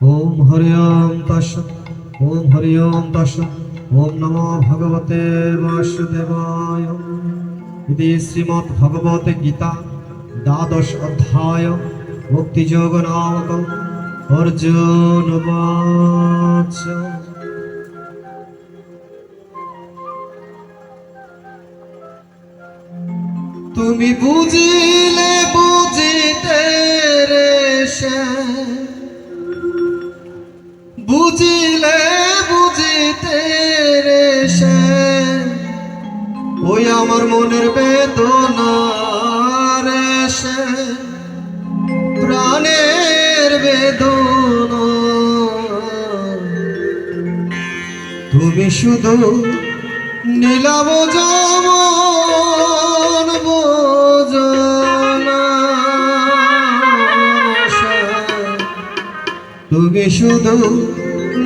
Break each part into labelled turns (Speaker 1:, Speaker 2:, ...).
Speaker 1: ওম হরি ওম তস্সৎ ওম হরি ওম তস্সৎ ওম নমো ভগবতে বাসুদেবায়। ইতি শ্রীমদ্ ভগবতে গীতা, দ্বাদশ অধ্যায় মুক্তিযোগ নামক অর্জুন তুমি বুঝিলে বুঝিতে রে সে বুঝিলে বুঝিতে রে সে। ওই আমার মনের বেদনা রে সে। প্রাণের বেদনা। তুমি শুধু নীলাব তুমি শুধু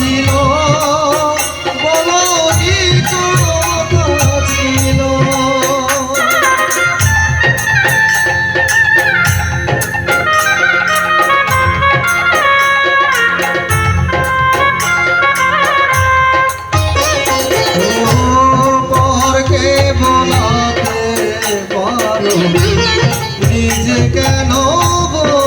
Speaker 1: ছিল বলো ছিল। বলাতে পারো নিজে কেন বলো?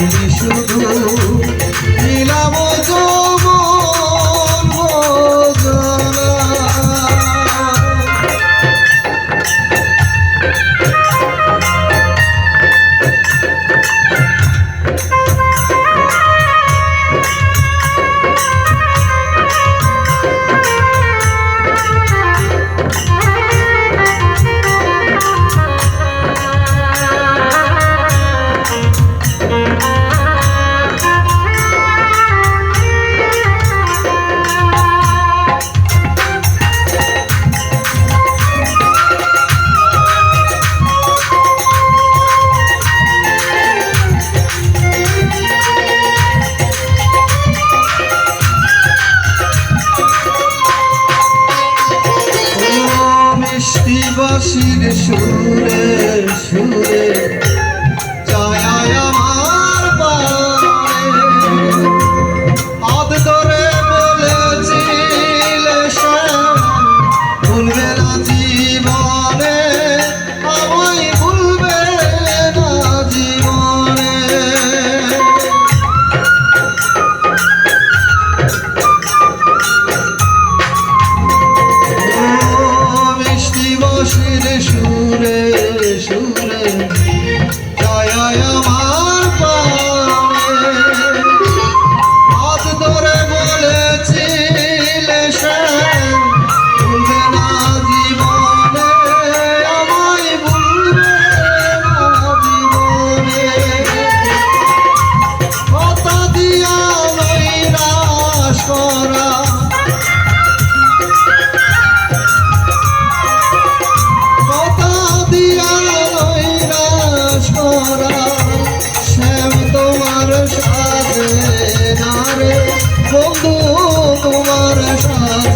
Speaker 1: তুমি i should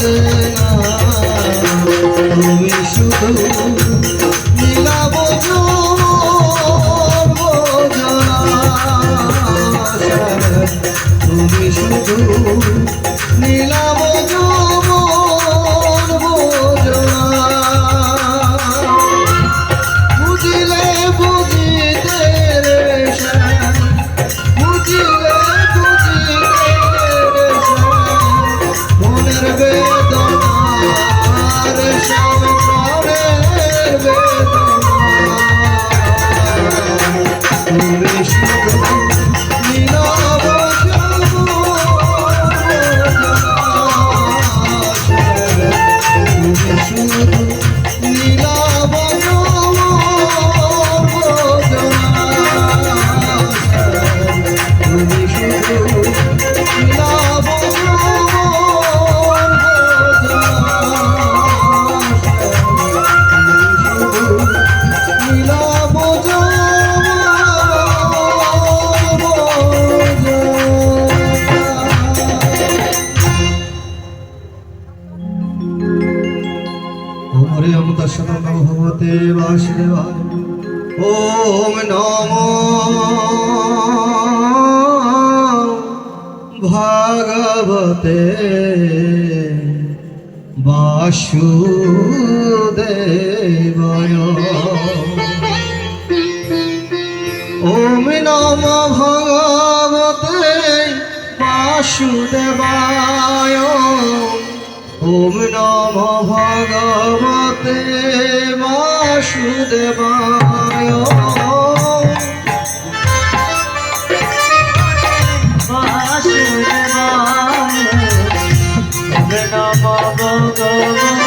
Speaker 1: you. প্রাণের ওমরে ওম দশম নম ভগবতে বাসুদেবায় ওম নম ভগবতে বাসুদেবায়। ওম নম ভগবতে বাসুদেবায়। ওম নম ভগবতে বাসুদেবায়। বাসুদেবায়। ওম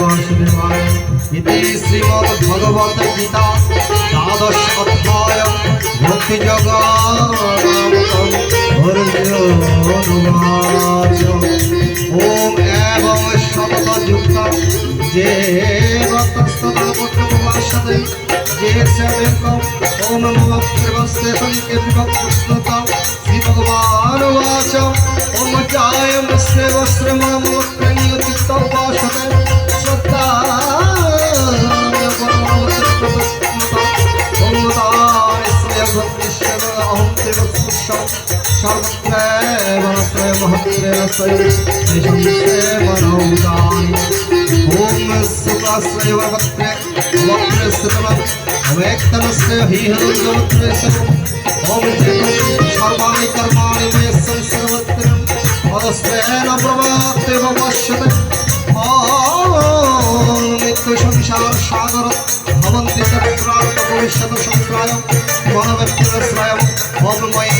Speaker 1: বাসুদেবায়। ইতি শ্রীমদ্ ভগবত গীতা, দ্বাদশ অধ্যায় ভক্তি যোগ ওম এবং শব্দ যুক্ত যে ভক্তস্তদাপত্রমাসাদে যে সেবেক ওম শ্রী ভগবান বাচ ওম শ্রেবশ্রমমোত্রনিয়তিত্তবাসতে সর্বাণি কর্মাণি ময়স্সং সর্বত্র পদস্ত্রেণ প্রভাতে ভবশ্যতে ভবিষ্যত সংশ্রয় গণভক্তরশ্রয় অমময়ী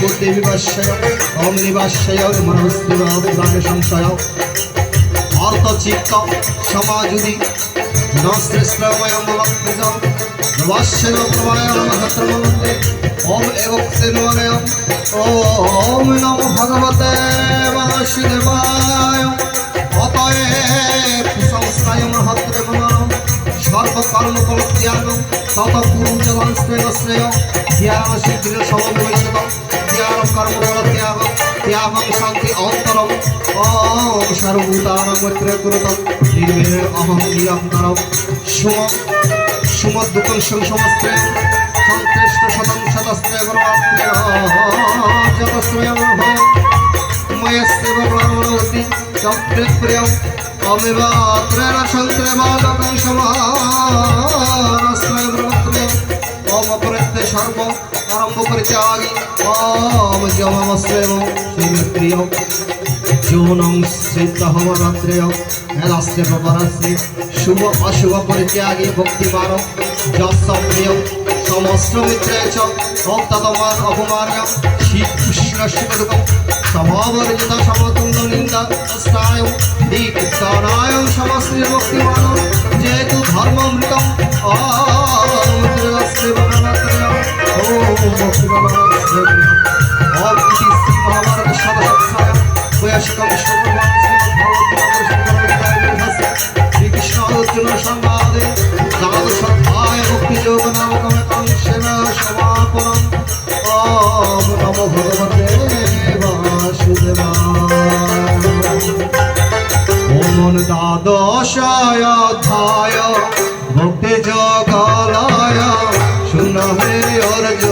Speaker 1: বুদ্ধি বিভাশয় অম নিবাশয় মনস্তরায় সংশয়। অর্থচিত্ত, সমাজুদি নশ্রেষ্ঠময় মমকৃজ নবাশ্বের প্রমায় নক্ষত্র মন্ত্রে ওম এবং ওম নম ভগবতে বাসুদেবা পরিত্যাগ তত গুরু জলাশ্রয় শ্রেয় ধ্যান সিদ্ধির সমবৈশত ধ্যান কর্ম ত্যাগ ত্যাগং শান্তি অন্তরম। ওম সর্বভূতানাং মৈত্র কুরুতম নির্বিঘ্ন অহং নিরন্তরম। সুম সুমদ্দুকং সংসমস্ত্রে সন্তুষ্ট শতং শতস্ত্রে গর্ভাত্রে জতস্ত্রয়ং ভয়। ময়স্যেব চক্রে প্রিয়ম তমেব ত্রেণ সন্ত্রেব লোকং সমাশ্রয় ব্রহ্মত্রে ওম অপরিত্য সর্ব আরম্ভ পরিত্যাগী ওম যমমস্রেব শ্রীপ্রিয় যৌনং সিদ্ধহবরাত্রেয় হেলাস্যে প্রপরাস্যে শুভ অশুভ পরিত্যাগী ভক্তিবার যস্য প্রিয় সমস্ত মিত্রে চ। তত্তমান অপমান্য। শিবদুঃখম সমবর্জিত সমতুল্য নিন্দা স্থায় দীক্ষানায় সমস্ত ভক্তিমান যেতু ধর্মমৃতম অমৃতস্যে ভগবত্রয় ওম ভক্তিবাবাস্যে ওম ইতি শ্রী মহাভারত সদসৎসায় বয়স্কম শ্রীকৃষ্ণ অর্জুন সংবাদে দ্বাদশ অধ্যায় ভক্তি যোগ নামকম সমাপনম ওম নমো ভগবতে ওমন দ্বাদশায় থায় ভক্তি জগলায় শূন্য হে অর্জ